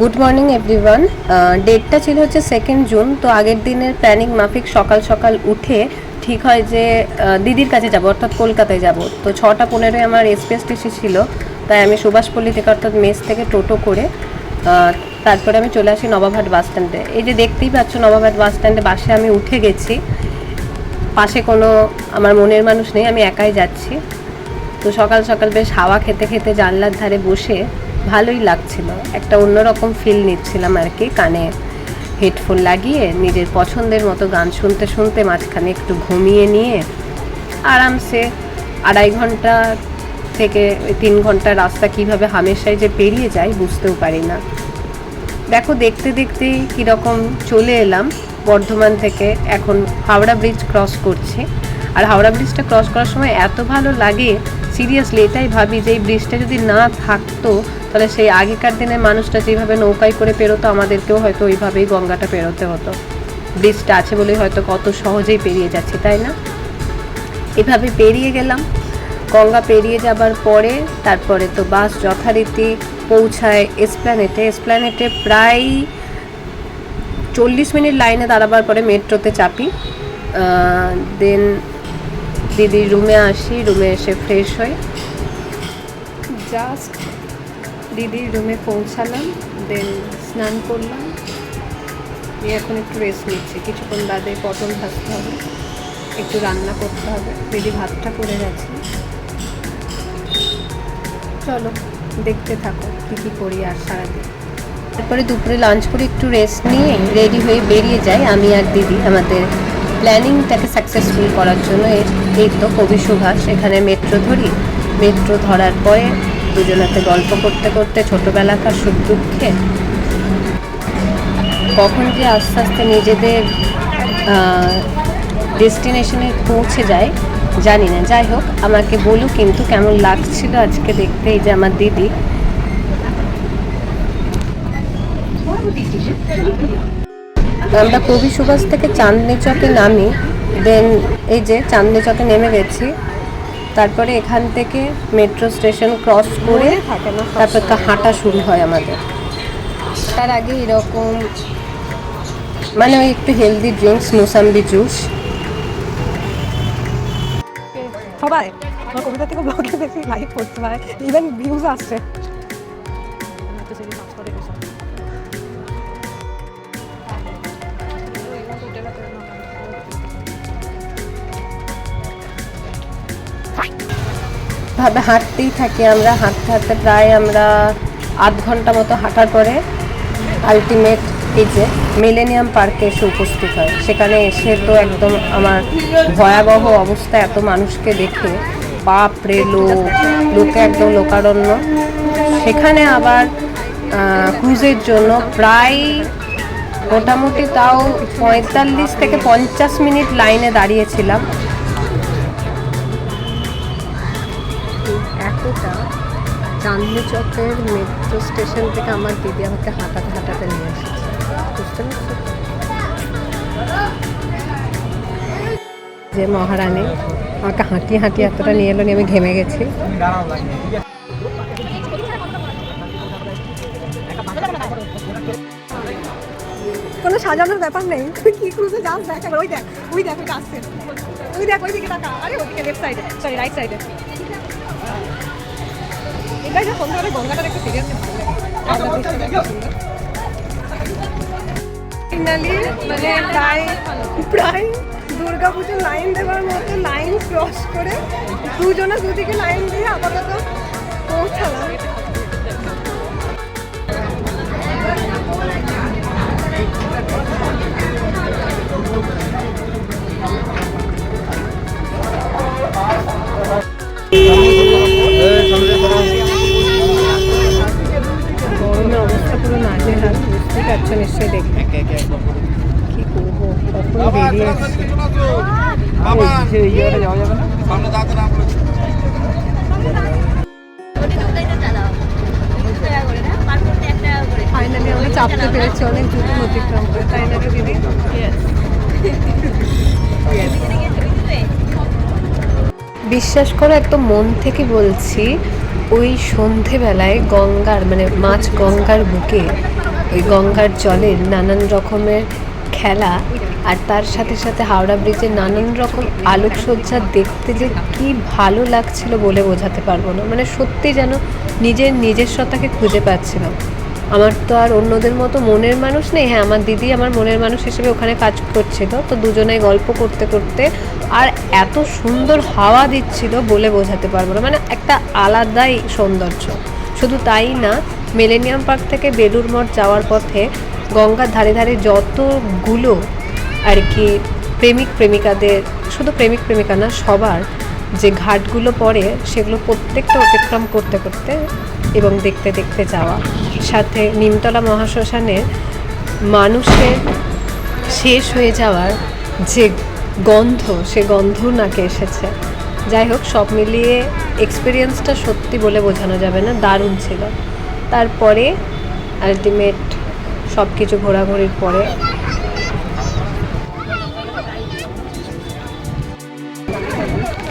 Good morning everyone ডেটটা ছিল হচ্ছে সেকেন্ড জুন তো আগের দিনের প্ল্যানিং মাফিক সকাল সকাল উঠে ঠিক হয় যে দিদির কাছে যাব, অর্থাৎ কলকাতায় যাব। তো ছটা পনেরোয় আমার এক্সপ্রেস টিসি ছিল, তাই আমি সুভাষপল্লী থেকে অর্থাৎ মেস থেকে টোটো করে তারপরে আমি চলে আসি নবাবহাট বাস স্ট্যান্ডে এই যে দেখতেই পাচ্ছ নবাবহাট বাস স্ট্যান্ডে বাসে আমি উঠে গেছি। পাশে কোনো আমার মনের মানুষ নেই, আমি একাই যাচ্ছি। তো সকাল সকাল বেশ হাওয়া খেতে খেতে জানলার ধারে বসে ভালোই লাগছিল। একটা অন্যরকম ফিল নিচ্ছিলাম আর কি, কানে হেডফোন লাগিয়ে, নিজের পছন্দের মতো গান শুনতে শুনতে মাঝখানে একটু ঘুমিয়ে নিয়ে আরামসে আড়াই ঘণ্টা থেকে তিন ঘণ্টা রাস্তা কীভাবে হামেশাই যে পেরিয়ে যায় বুঝতেও পারি না। দেখো, দেখতে দেখতে কীরকম চলে এলাম, বর্ধমান থেকে এখন হাওড়া ব্রিজ ক্রস করছি। আর হাওড়া ব্রিজটা ক্রস করার সময় এত ভালো লাগে। সিরিয়াসলি এটাই ভাবি যে এই ব্রিজটা যদি না থাকতো, তাহলে সেই আগেকার দিনের মানুষটা যেভাবে নৌকায় করে পেরোতো, আমাদেরকেও হয়তো ওইভাবেই গঙ্গাটা পেরোতে হতো। ব্রিজটা আছে বলেই হয়তো কত সহজেই পেরিয়ে যাচ্ছে, তাই না? এভাবে পেরিয়ে গেলাম। গঙ্গা পেরিয়ে যাবার পরে, তারপরে তো বাস যথারীতি পৌঁছায় এসপ্ল্যানেটে এসপ্ল্যানেটে প্রায় চল্লিশ মিনিট লাইনে দাঁড়াবার পরে মেট্রোতে চাপি। দেন দিদির রুমে আসি, রুমে এসে ফ্রেশ হই। জাস্ট দিদির রুমে পৌঁছালাম দেন স্নান করলাম। দিয়ে এখন একটু রেস্ট নিচ্ছি। কিছুক্ষণ বাদে পটল ভাজতে হবে, একটু রান্না করতে হবে। দিদি ভাতটা করে গেছে। চলো, দেখতে থাকো কী কী করি আর সারাদিন। তারপরে দুপুরে লাঞ্চ করে একটু রেস্ট নিয়ে রেডি হয়ে বেরিয়ে যাই আমি আর দিদি, আমাদের প্ল্যানিংটাকে সাকসেসফুল করার জন্য এই- তো কবি সুভাষ এখানে মেট্রো ধরি। মেট্রো ধরার পরে দুজনাতে গল্প করতে করতে ছোটোবেলাকার সুখ দুঃখে কখন যে আস্তে আস্তে নিজেদের ডেস্টিনেশনে পৌঁছে যায়, জানি না। যাই হোক, আমাকে বলো কিন্তু কেমন লাগছিল আজকে দেখতে এই যে আমার দিদি। আমরা কবি সুভাষ থেকে চাঁদনি চকে নামি দেন এই যে চাঁদনি চকে নেমে গেছি। তারপরে এখান থেকে মেট্রো স্টেশন ক্রস করে তারপর তো হাঁটা শুরু হয় আমাদের। তার আগে এরকম মানে ওই একটু হেলদি ড্রিঙ্কস মোসাম্বি জুস সবাই আমার কবিতা থেকে ব্লগে বেশি লাইক করতে পারে। ইভেন ভিউজ আসছে। ভাবে হাঁটতেই থাকি আমরা, হাঁটতে হাঁটতে প্রায় আমরা আধ ঘণ্টা মতো হাঁটার পরে আলটিমেট এই যে মিলেনিয়াম পার্কে এসে উপস্থিত হয়। সেখানে এসে তো একদম আমার ভয়াবহ অবস্থা, এত মানুষকে দেখে। বাপ রে লোক, লোকে একদম লোকারণ্য। সেখানে আবার ক্রুজের জন্য প্রায় মোটামুটি তাও পঁয়তাল্লিশ থেকে পঞ্চাশ মিনিট লাইনে দাঁড়িয়েছিলাম। চাঁদনি চকের মেট্রো স্টেশন থেকে আমার দিদি আমাকে হাঁটাতে হাঁটাতে নিয়ে এসেছে। বুঝতে যে মহারানী আমাকে হাঁটিয়ে হাঁটিয়ে এতটা নিয়ে এলো আমি ঘেমে গেছি। কোনো সাজানোর ব্যাপার নেই। তুই কি ক্রুজে যাস, দেখ ওই দেখ ওই দেখ ওইটা আসছে ওই দেখ, ওই দিকে টাকা আরে, ওদিকে লেফট সাইডে সরি রাইট সাইডে এটা যে সন্ধ্যাবেলা গঙ্গাটা একটু লাগে ফাইনালি মানে প্রায় প্রায় দুর্গাপুজোর লাইন দেওয়ার মতো লাইন ক্রস করে দুজনে দুদিকে লাইন দিয়ে আপাতত পৌঁছালাম। নিশ্চয়ই কি করব? কখন বেরিয়ে এসছি ফাইনালি আমরা চাপতে পেরেছি অনেক দ্রুত অতিক্রম করে। তাই না দিদি? বিশ্বাস করো একদম মন থেকে বলছি ওই সন্ধেবেলায় গঙ্গার মানে মাছ গঙ্গার বুকে ওই গঙ্গার জলের নানান রকমের খেলা আর তার সাথে সাথে হাওড়া ব্রিজে নানান রকম আলোকসজ্জা দেখতে যে কি ভালো লাগছিল বলে বোঝাতে পারব না। মানে সত্যি যেন নিজের নিজস্বতাকে খুঁজে পাচ্ছিলাম আমার তো আর অন্যদের মতো মনের মানুষ নেই। হ্যাঁ আমার দিদি আমার মনের মানুষ হিসেবে ওখানে কাজ করছিল। তো দুজনে গল্প করতে করতে আর এত সুন্দর হাওয়া দিচ্ছিল বলে বোঝাতে পারব না। মানে একটা আলাদাই সৌন্দর্য। শুধু তাই না মিলেনিয়াম পার্ক থেকে বেলুর মঠ যাওয়ার পথে গঙ্গার ধারে ধারে যতগুলো আর কি প্রেমিক প্রেমিকাদের, শুধু প্রেমিক প্রেমিকা না, সবার যে ঘাটগুলো পড়ে সেগুলো প্রত্যেকটা অতিক্রম করতে করতে এবং দেখতে দেখতে যাওয়া। সাথে নিমতলা মহাশ্মশানে মানুষের শেষ হয়ে যাওয়ার যে গন্ধ, সে গন্ধ নাকে এসেছে। যাই হোক, সব মিলিয়ে এক্সপিরিয়েন্সটা সত্যি বলে বোঝানো যাবে না, দারুণ ছিল। তারপরে আলটিমেট সব কিছু ঘোরাঘুরির পরে।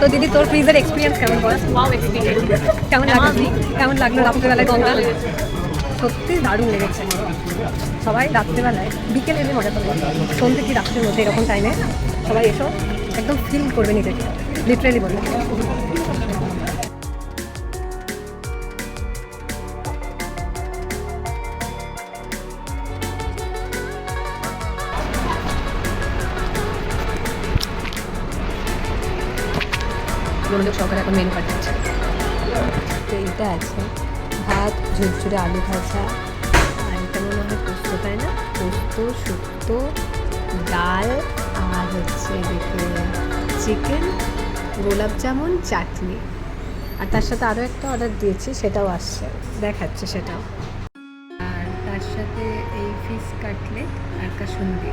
তো দিদি তোর ফ্রিজের এক্সপিরিয়েন্স কেমন বল? ওয়াও এক্সপিরিয়েন্স কেমন লাগল? কেমন লাগল রাত্রেবেলায় গঙ্গা? সত্যি দারুণ লেগেছে। সবাই রাত্রেবেলায় বিকেলে এলে মজা করবে সন্ধ্যে কি রাত্রের মধ্যে এরকম টাইমে সবাই এসো একদম ফিল করবে নিজেকে। লিটারেলি বলবে। মনোযোগ সহকারে এখন মেনু কার্ড দিচ্ছে তো এটা আছে। ভাত, ঝুরঝুরে আলু ভাজা। আর এটা মনে হয় পোস্ত, তাই না? পোস্ত, শুক্তো, ডাল, আর হচ্ছে এদিকে চিকেন গোলাপ জামুন, চাটনি। আর তার সাথে আরও একটা অর্ডার দিয়েছি, সেটাও আসছে। দেখাচ্ছে সেটাও। আর তার সাথে এই ফিশ কাটলেট আর কাসুন্দি।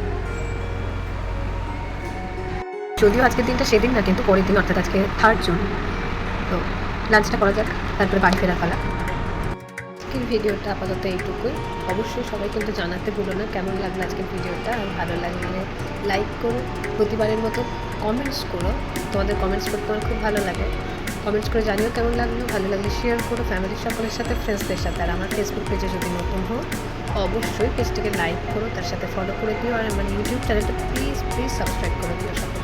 যদিও আজকের দিনটা সেদিন না, কিন্তু পরের দিন, অর্থাৎ আজকে থার্ড জুন তো লাঞ্চটা করা যাক, তারপরে বাড়ি ফেরার পালা। আজকের ভিডিওটা আপাতত এইটুকুই। অবশ্যই সবাই কিন্তু জানাতে ভুলো না কেমন লাগল আজকের ভিডিওটা, আর ভালো লাগলে লাইক করো, প্রতিবারের মতো কমেন্টস করো। তোমাদের কমেন্টস করতে আমার খুব ভালো লাগে। কমেন্টস করে জানিও কেমন লাগল, ভালো লাগলে শেয়ার করো ফ্যামিলির সকলের সাথে ফ্রেন্ডসদের সাথে। আর আমার ফেসবুক পেজে যদি নতুন হো অবশ্যই পেজটিকে লাইক করো, তার সাথে ফলো করে দিও। আর আমার ইউটিউব চ্যানেলটা প্লিজ প্লিজ সাবস্ক্রাইব করে দিও সকলে